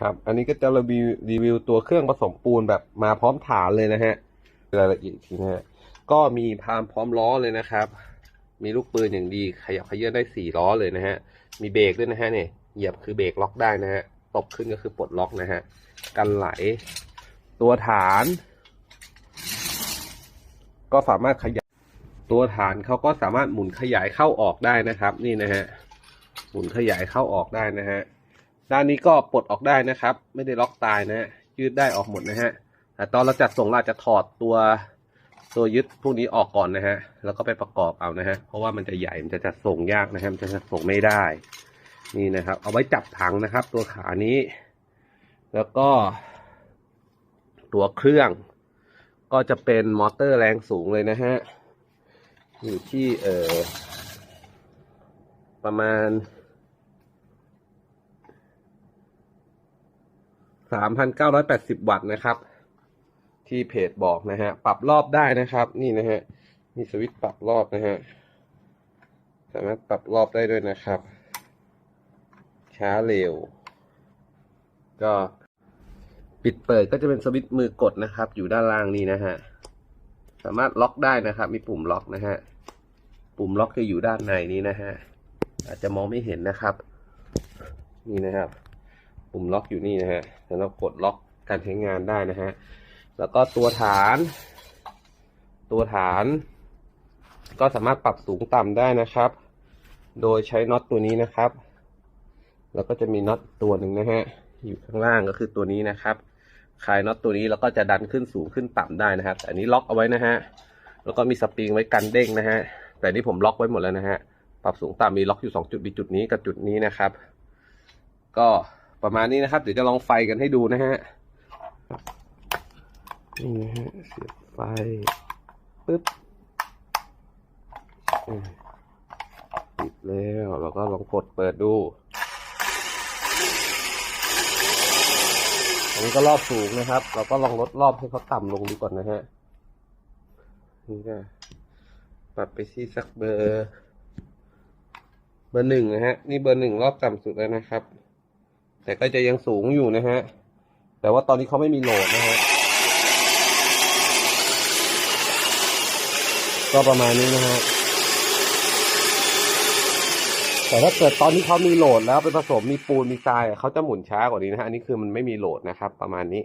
ครับ อันนี้ก็จะรีวิวรีวิวตัวเครื่องผสมปูนแบบมาพร้อมฐานเลยนะฮะรายละเอียดทีนะฮะก็มีพามพร้อมล้อเลยนะครับ มีลูกปืนอย่างดีขยับขยื่นได้สี่ล้อเลยนะฮะ มีเบรกด้วยนะฮะเนี่ยเหยียบคือเบรกล็อกได้นะฮะตบขึ้นก็คือปลดล็อกนะฮะกันไหล ตัวฐาน ก็สามารถขยับตัวฐานเขาก็สามารถหมุนขยายเข้าออกได้นะครับ นี่นะฮะหมุนขยายเข้าออกได้นะฮะ ด้านนี้ก็ปลดออกได้นะครับ ไม่ได้ล็อกตายนะฮะยืดได้ออกหมดนะฮะแต่ตอนเราจัดส่งเราจะถอดตัวตัวยึดพวกนี้ออกก่อนนะฮะ แล้วก็ไปประกอบเอานะฮะ เพราะว่ามันจะใหญ่ มันจะจัดส่งยากนะฮะ มันจะจัดส่งไม่ได้ นี่นะครับ เอาไว้จับถังนะครับ ตัวขานี้ แล้วก็ ตัวเครื่อง ก็จะเป็นมอเตอร์แรงสูงเลยนะฮะ อยู่ที่เอ่อประมาณ สามพันเก้าร้อยแปดสิบวัตต์นะครับ ที่เพจบอกนะฮะ ปรับรอบได้นะครับ นี่นะฮะ มีสวิตช์ปรับรอบนะฮะ สามารถปรับรอบได้ด้วยนะครับ ช้าเร็ว ก็ปิดเปิดก็จะเป็นสวิตช์มือกดนะครับ อยู่ด้านล่างนี้นะฮะ สามารถล็อกได้นะครับ มีปุ่มล็อกนะฮะ ปุ่มล็อกจะอยู่ด้านในนี้นะฮะ อาจจะมองไม่เห็นนะครับ นี่นะครับ ปุ่มล็อกอยู่นี่นะฮะแล้วเรากดล็อกการใช้งานได้นะฮะ แล้วก็ตัวฐาน ตัวฐาน ก็สามารถปรับสูงต่ำได้นะครับ โดยใช้น็อตตัวนี้นะครับ แล้วก็จะมีน็อตตัวหนึ่งนะฮะ อยู่ข้างล่างก็คือตัวนี้นะครับคลายน็อตตัวนี้แล้วก็จะดันขึ้นสูงขึ้นต่ำได้นะครับ แต่อันนี้ล็อกเอาไว้นะฮะ แล้วก็มีสปริงไว้กันเด้งนะฮะ แต่นี่ผมล็อกไว้หมดแล้วนะฮะ ปรับสูงต่ำมีล็อกอยู่สองจุดมีจุดนี้กับจุดนี้นะครับ ก็ ประมาณนี้นะครับ เดี๋ยวจะลองไฟกันให้ดูนะฮะนี่นะฮะเสียบไฟปึ๊บปิดแล้วเราก็ลองกดเปิดดูอันนี้ก็รอบสูงนะครับ เราก็ลองลดรอบให้เขาต่ำลงดูก่อนนะฮะนี่ก็ปรับไปที่สักเบอร์ เบอร์หนึ่งนะฮะ นี่เบอร์หนึ่งรอบต่ำสุดแล้วนะครับ แต่ก็จะยังสูงอยู่นะฮะ แต่ว่าตอนนี้เขาไม่มีโหลดนะฮะ ก็ประมาณนี้นะฮะ แต่ถ้าเกิดตอนนี้เขามีโหลดแล้วไปผสมมีปูนมีทรายเขาจะหมุนช้ากว่านี้นะฮะ อันนี้คือมันไม่มีโหลดนะครับ ประมาณนี้